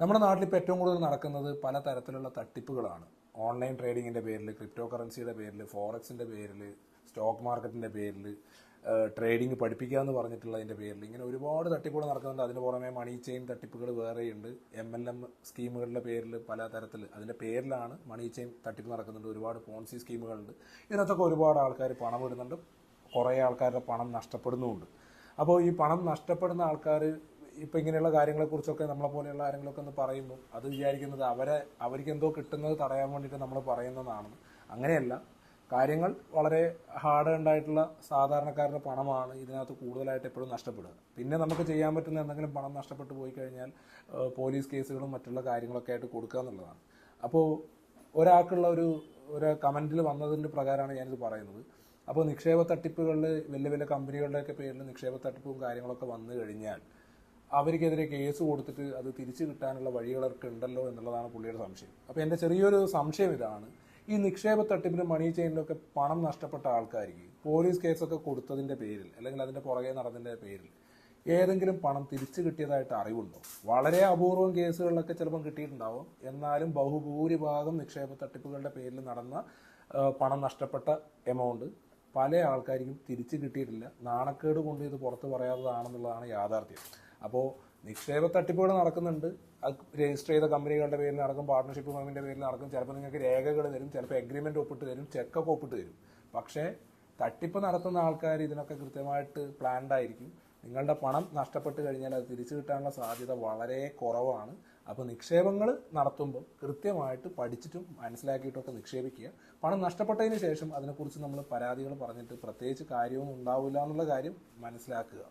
നമ്മുടെ നാട്ടിൽ ഇപ്പോൾ ഏറ്റവും കൂടുതൽ നടക്കുന്നത് പല തരത്തിലുള്ള തട്ടിപ്പുകളാണ്. ഓൺലൈൻ ട്രേഡിങ്ങിന്റെ പേരിൽ ക്രിപ്റ്റോ കറൻസിയുടെ പേരിൽ ഫോറക്സിന്റെ പേരിൽ സ്റ്റോക്ക് മാർക്കറ്റിന്റെ പേരിൽ ട്രേഡിംഗ് പഠിപ്പിക്കുക എന്ന് പറഞ്ഞിട്ടുള്ളതിന്റെ പേരിൽ ഇങ്ങനെ ഒരുപാട് തട്ടിപ്പുകൾ നടക്കുന്നുണ്ട്. അതിന് പുറമെ മണി ചെയിൻ തട്ടിപ്പുകൾ വേറെയുണ്ട്. എം എൽ എം സ്കീമുകളുടെ പേരിൽ പല തരത്തിൽ അതിന്റെ പേരിലാണ് മണി ചെയിൻ തട്ടിപ്പ് നടക്കുന്നുണ്ട്. ഒരുപാട് പോൺസി സ്കീമുകളുണ്ട്. ഇതിനകത്തൊക്കെ ഒരുപാട് ആൾക്കാർ പണം ഇടുന്നുണ്ട്. കുറേ ആൾക്കാരുടെ പണം നഷ്ടപ്പെടുന്നുമുണ്ട്. അപ്പോൾ ഈ പണം നഷ്ടപ്പെടുന്ന ആൾക്കാർ ഇപ്പം ഇങ്ങനെയുള്ള കാര്യങ്ങളെക്കുറിച്ചൊക്കെ നമ്മളെ പോലെയുള്ള ആരെങ്കിലുമൊക്കെ ഒന്ന് പറയുമ്പോൾ അത് വിചാരിക്കുന്നത് അവരെ അവർക്ക് എന്തോ കിട്ടുന്നത് തടയാൻ വേണ്ടിയിട്ട് നമ്മൾ പറയുന്നതാണ്. അങ്ങനെയല്ല. കാര്യങ്ങൾ വളരെ ഹാർഡ് ഉണ്ടായിട്ടുള്ള സാധാരണക്കാരുടെ പണമാണ് ഇതിനകത്ത് കൂടുതലായിട്ട് എപ്പോഴും നഷ്ടപ്പെടുക. പിന്നെ നമുക്ക് ചെയ്യാൻ പറ്റുന്ന എന്തെങ്കിലും പണം നഷ്ടപ്പെട്ടു പോയി കഴിഞ്ഞാൽ പോലീസ് കേസുകളും മറ്റുള്ള കാര്യങ്ങളൊക്കെ ആയിട്ട് കൊടുക്കുക എന്നുള്ളതാണ്. അപ്പോൾ ഒരാൾക്കുള്ള ഒരു ഒരു കമന്റിൽ വന്നതിന്റെ പ്രകാരമാണ് ഞാനിത് പറയുന്നത്. അപ്പോൾ നിക്ഷേപ തട്ടിപ്പുകളിൽ വലിയ വലിയ കമ്പനികളുടെയൊക്കെ പേരിൽ നിക്ഷേപ തട്ടിപ്പും കാര്യങ്ങളൊക്കെ വന്നു കഴിഞ്ഞാൽ അവർക്കെതിരെ കേസ് കൊടുത്തിട്ട് അത് തിരിച്ചു കിട്ടാനുള്ള വഴികളൊക്കെ ഉണ്ടല്ലോ എന്നുള്ളതാണ് പുള്ളിയുടെ സംശയം. അപ്പോൾ എന്റെ ചെറിയൊരു സംശയം ഇതാണ്. ഈ നിക്ഷേപ തട്ടിപ്പിനും മണി ചെയിനിലൊക്കെ പണം നഷ്ടപ്പെട്ട ആൾക്കാർക്ക് പോലീസ് കേസൊക്കെ കൊടുത്തതിന്റെ പേരിൽ അല്ലെങ്കിൽ അതിന്റെ പുറകെ നടന്നതിന്റെ പേരിൽ ഏതെങ്കിലും പണം തിരിച്ചു കിട്ടിയതായിട്ട് അറിവുണ്ടോ? വളരെ അപൂർവം കേസുകളിലൊക്കെ ചിലപ്പം കിട്ടിയിട്ടുണ്ടാവും. എന്നാലും ബഹുഭൂരിഭാഗം നിക്ഷേപ തട്ടിപ്പുകളുടെ പേരിൽ നടന്ന പണം നഷ്ടപ്പെട്ട എമൗണ്ട് പല ആൾക്കാർക്കും തിരിച്ചു കിട്ടിയിട്ടില്ല. നാണക്കേട് കൊണ്ട് ഇത് പുറത്ത് പറയാത്തതാണെന്നുള്ളതാണ് യാഥാർത്ഥ്യം. അപ്പോൾ നിക്ഷേപ തട്ടിപ്പുകൾ നടക്കുന്നുണ്ട്. അത് രജിസ്റ്റർ ചെയ്ത കമ്പനികളുടെ പേരിൽ നടക്കും പാർട്ട്ണർഷിപ്പ് ഫേമിന്റെ പേരിൽ നടക്കും. ചിലപ്പോൾ നിങ്ങൾക്ക് രേഖകൾ തരും ചിലപ്പോൾ എഗ്രിമെന്റ് ഒപ്പിട്ട് തരും ചെക്കൊക്കെ ഒപ്പിട്ട് തരും. പക്ഷേ തട്ടിപ്പ് നടത്തുന്ന ആൾക്കാർ ഇതിനൊക്കെ കൃത്യമായിട്ട് പ്ലാൻഡ് ആയിരിക്കും. നിങ്ങളുടെ പണം നഷ്ടപ്പെട്ട് കഴിഞ്ഞാൽ അത് തിരിച്ചു കിട്ടാനുള്ള സാധ്യത വളരെ കുറവാണ്. അപ്പോൾ നിക്ഷേപങ്ങൾ നടത്തുമ്പോൾ കൃത്യമായിട്ട് പഠിച്ചിട്ടും മനസ്സിലാക്കിയിട്ടൊക്കെ നിക്ഷേപിക്കുക. പണം നഷ്ടപ്പെട്ടതിന് ശേഷം അതിനെക്കുറിച്ച് നമ്മൾ പരാതികൾ പറഞ്ഞിട്ട് പ്രത്യേകിച്ച് കാര്യവും ഉണ്ടാവില്ല എന്നുള്ള കാര്യം മനസ്സിലാക്കുക.